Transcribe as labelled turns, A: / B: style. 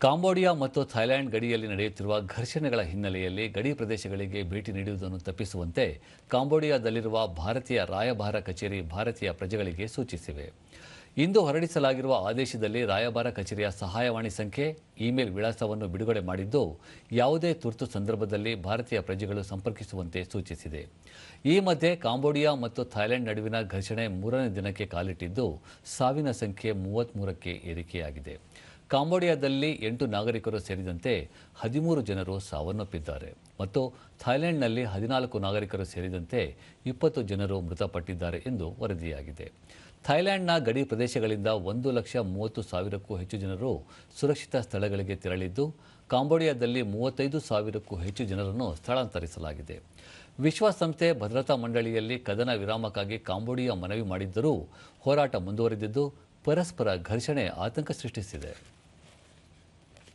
A: Cambodia ಮತ್ತು Thailand ಗಡಿಯಲ್ಲಿ ನಡೆಯುತ್ತಿರುವ ಘರ್ಷಣೆಗಳ ಹಿನ್ನೆಲೆಯಲ್ಲಿ ಗಡಿ ಪ್ರದೇಶಗಳಿಗೆ ಭೇಟಿ ನೀಡುವುದನ್ನು ತಪ್ಪಿಸುವಂತೆ ಕಾಂಬೋಡಿಯಾದಲ್ಲಿರುವ ಭಾರತೀಯ ರಾಯಭಾರ ಕಚೇರಿ ಭಾರತೀಯ ಪ್ರಜೆಗಳಿಗೆ ಸೂಚಿಸಿವೆ. ಇಂದು ಹೊರಡಿಸಲಾಗಿರುವ ಆದೇಶದಲ್ಲಿ ರಾಯಭಾರ ಕಚೇರಿಯ ಸಹಾಯವಾಣಿ ಸಂಖ್ಯೆ, ಇಮೇಲ್ ವಿಳಾಸವನ್ನು ಬಿಡುಗಡೆ ಮಾಡಿದ್ದು, ಯಾವುದೇ ತುರ್ತು ಸಂದರ್ಭದಲ್ಲಿ ಭಾರತೀಯ ಪ್ರಜೆಗಳು ಸಂಪರ್ಕಿಸುವಂತೆ ಸೂಚಿಸಿದೆ. ಈ ಮಧ್ಯೆ ಕಾಂಬೋಡಿಯಾ ಮತ್ತು ಥೈಲ್ಯಾಂಡ್ ನಡುವಿನ ಘರ್ಷಣೆ ಮೂರನೇ ದಿನಕ್ಕೆ ಕಾಲಿಟ್ಟಿದ್ದು, ಸಾವಿನ ಸಂಖ್ಯೆ ಮೂವತ್ತ್ಮೂರಕ್ಕೆ ಏರಿಕೆಯಾಗಿದೆ. ಕಾಂಬೋಡಿಯಾದಲ್ಲಿ ಎಂಟು ನಾಗರಿಕರು ಸೇರಿದಂತೆ ಹದಿಮೂರು ಜನರು ಸಾವನ್ನಪ್ಪಿದ್ದಾರೆ. ಮತ್ತು ಥೈಲ್ಯಾಂಡ್ನಲ್ಲಿ ಹದಿನಾಲ್ಕು ನಾಗರಿಕರು ಸೇರಿದಂತೆ ಇಪ್ಪತ್ತು ಜನರು ಮೃತಪಟ್ಟಿದ್ದಾರೆ ಎಂದು ವರದಿಯಾಗಿದೆ. ಥೈಲ್ಯಾಂಡ್ನ ಗಡಿ ಪ್ರದೇಶಗಳಿಂದ ಒಂದು ಲಕ್ಷ ಮೂವತ್ತು ಸಾವಿರಕ್ಕೂ ಹೆಚ್ಚು ಜನರು ಸುರಕ್ಷಿತ ಸ್ಥಳಗಳಿಗೆ ತೆರಳಿದ್ದು, ಕಾಂಬೋಡಿಯಾದಲ್ಲಿ ಮೂವತ್ತೈದು ಸಾವಿರಕ್ಕೂ ಹೆಚ್ಚು ಜನರನ್ನು ಸ್ಥಳಾಂತರಿಸಲಾಗಿದೆ. ವಿಶ್ವಸಂಸ್ಥೆ ಭದ್ರತಾ ಮಂಡಳಿಯಲ್ಲಿ ಕದನ ವಿರಾಮಕ್ಕಾಗಿ ಕಾಂಬೋಡಿಯಾ ಮನವಿ ಮಾಡಿದ್ದರೂ ಹೋರಾಟ ಮುಂದುವರೆದಿದ್ದು, ಪರಸ್ಪರ ಘರ್ಷಣೆ ಆತಂಕ ಸೃಷ್ಟಿಸಿದೆ.